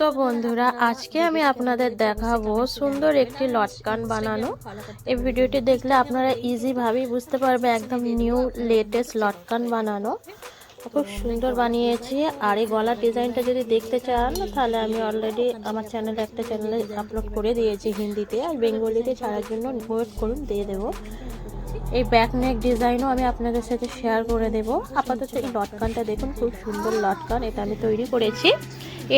তো বন্ধুরা, আজকে আমি আপনাদের দেখাবো সুন্দর একটি লটকান বানানো। এই ভিডিওটি দেখলে আপনারা ইজিভাবেই বুঝতে পারবে একদম নিউ লেটেস্ট লটকান বানানো। খুব সুন্দর বানিয়েছি। আর এই গলার ডিজাইনটা যদি দেখতে চান, তাহলে আমি অলরেডি আমার চ্যানেলে একটা চ্যানেলে আপলোড করে দিয়েছি হিন্দিতে। আর বেঙ্গলিতে ছাড়ার জন্য ওয়েট করুন, দিয়ে দেবো। এই ব্যাক নেক ডিজাইনও আমি আপনাদের সাথে শেয়ার করে দেব। আপাতত এই লটকানটা দেখুন, খুব সুন্দর লটকান। এটা আমি তৈরি করেছি।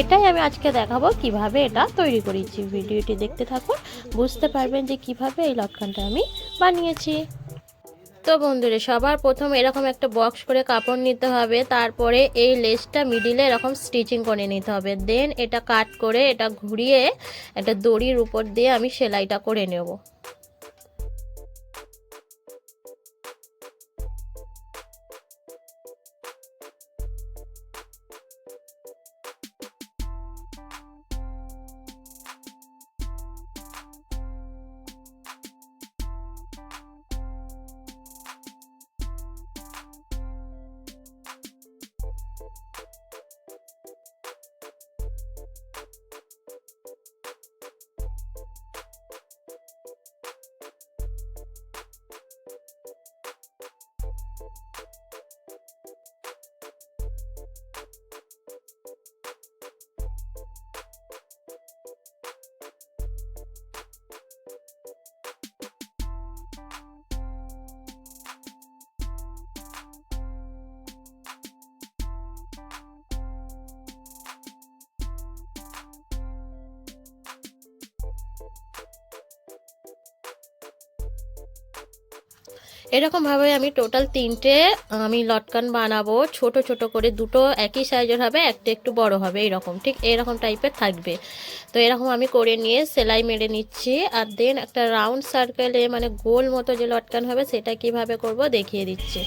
এটাই আমি আজকে দেখাবো কীভাবে এটা তৈরি করেছি। ভিডিওটি দেখতে থাকুন, বুঝতে পারবেন যে কীভাবে এই লটকানটা আমি বানিয়েছি। তো বন্ধুরা, সবার প্রথম এরকম একটা বক্স করে কাপড় নিতে হবে, তারপরে এই লেসটা মিডিলে এরকম স্টিচিং করে নিতে হবে। দেন এটা কাট করে এটা ঘুরিয়ে একটা দড়ির উপর দিয়ে আমি সেলাইটা করে নেব। এরকমভাবে আমি টোটাল তিনটে, আমি লটকান বানাবো। ছোট ছোট করে দুটো একই সাইজের হবে, একটা একটু বড় হবে, এরকম। ঠিক এরকম টাইপের থাকবে। তো এরকম আমি করে নিয়ে সেলাই মেরে নিচ্ছি। আর দেন একটা রাউন্ড সার্কেলে মানে গোল মতো যে লটকান হবে, সেটা কীভাবে করব দেখিয়ে দিচ্ছি।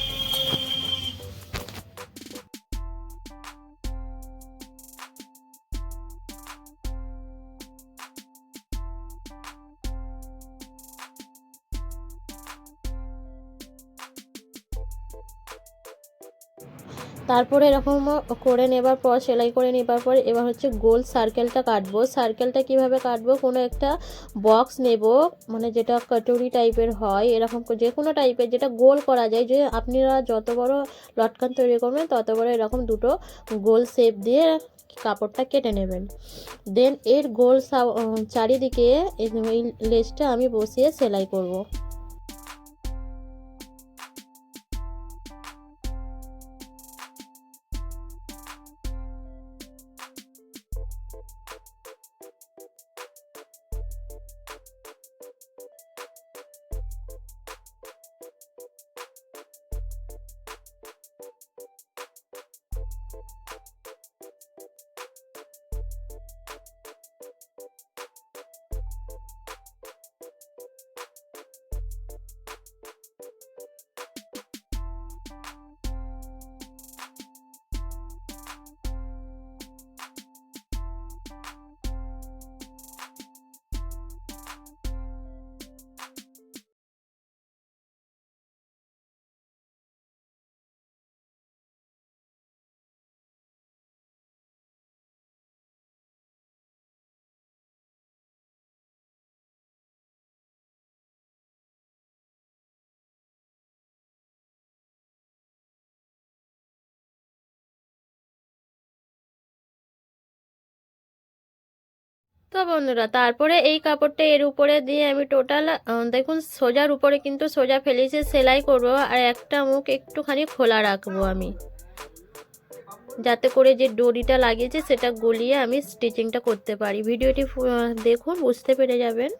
তারপরে এরকম করে নেবার পর, সেলাই করে নেবার পর এবার হচ্ছে গোল সার্কেলটা কাটবো। সার্কেলটা কীভাবে কাটবো? কোনো একটা বক্স নেব মানে যেটা কাটুরি টাইপের হয়, এরকম যে কোনো টাইপের যেটা গোল করা যায়। যে আপনারা যত বড় লটকান তৈরি করবেন, তত বড় এরকম দুটো গোল শেপ দিয়ে কাপড়টা কেটে নেবেন। দেন এর গোল চারিদিকে এই লেসটা আমি বসিয়ে সেলাই করব। তো বন্ধুরা, তারপরে এই কাপড়টা এর উপরে দিয়ে আমি টোটাল দেখুন সোজার উপরে কিন্তু সোজা ফেলেছি, সেলাই করব আর একটা মুখ একটুখানি খোলা রাখব আমি। যাতে করে যে ডরিটা লাগিয়েছে, সেটা গলিয়ে আমি স্টিচিংটা করতে পারি। ভিডিওটি দেখুন, বুঝতে পেরে যাবেন।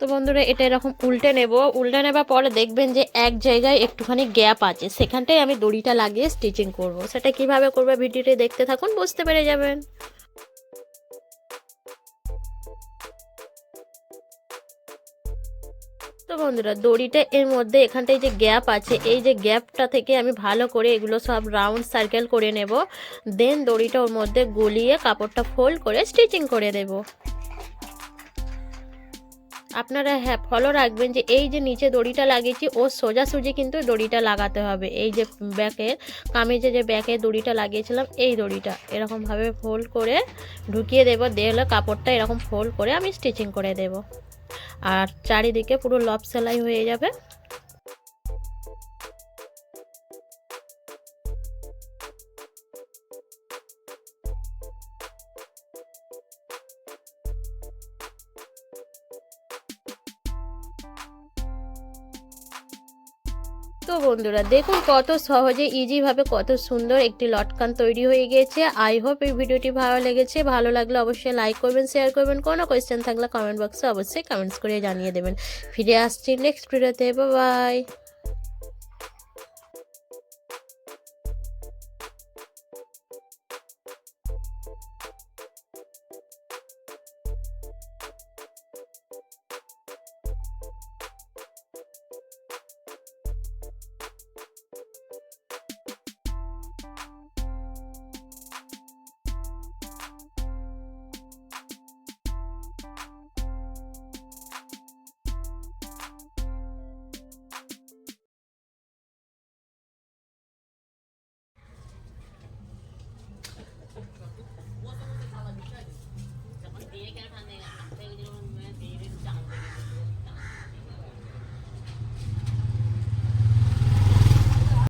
তো বন্ধুরা, এটা এরকম উল্টে নেব। উল্টে নেবার পরে দেখবেন যে এক জায়গায় একটুখানি গ্যাপ আছে। সেখানটায় আমি দড়িটা লাগিয়ে স্টিচিং করব। সেটা কীভাবে করবে ভিডিওটি দেখতে থাকুন, বুঝতে পেরে যাবেন। তো বন্ধুরা, দড়িটা এর মধ্যে এখানটায় যে গ্যাপ আছে, এই যে গ্যাপটা থেকে আমি ভালো করে এগুলো সব রাউন্ড সার্কেল করে নেব। দেন দড়িটা ওর মধ্যে গলিয়ে কাপড়টা ফোল্ড করে স্টিচিং করে দেব আপনারা হ্যাঁ ফলো রাখবেন যে এই যে নিচে দড়িটা লাগিয়েছি, ও সোজাসুজি কিন্তু দড়িটা লাগাতে হবে। এই যে ব্যাকে, কামিজে যে ব্যাকে দড়িটা লাগিয়েছিলাম, এই দড়িটা এরকমভাবে ফোল্ড করে ঢুকিয়ে দেবো। দেখলে কাপড়টা এরকম ফোল্ড করে আমি স্টিচিং করে দেব। আর চারিদিকে পুরো লব সেলাই হয়ে যাবে। তো বন্ধুরা, দেখুন কত সহজে ইজিভাবে কত সুন্দর একটি লটকান তৈরি হয়ে গিয়েছে। আই হোপ এই ভিডিওটি ভালো লেগেছে। ভালো লাগলে অবশ্যই লাইক করবেন শেয়ার করবেন। কোনো কোয়েশ্চেন থাকলে কমেন্ট বক্সে অবশ্যই কমেন্টস করে জানিয়ে দেবেন। ফিরে আসছি নেক্সট ভিডিওতে বাই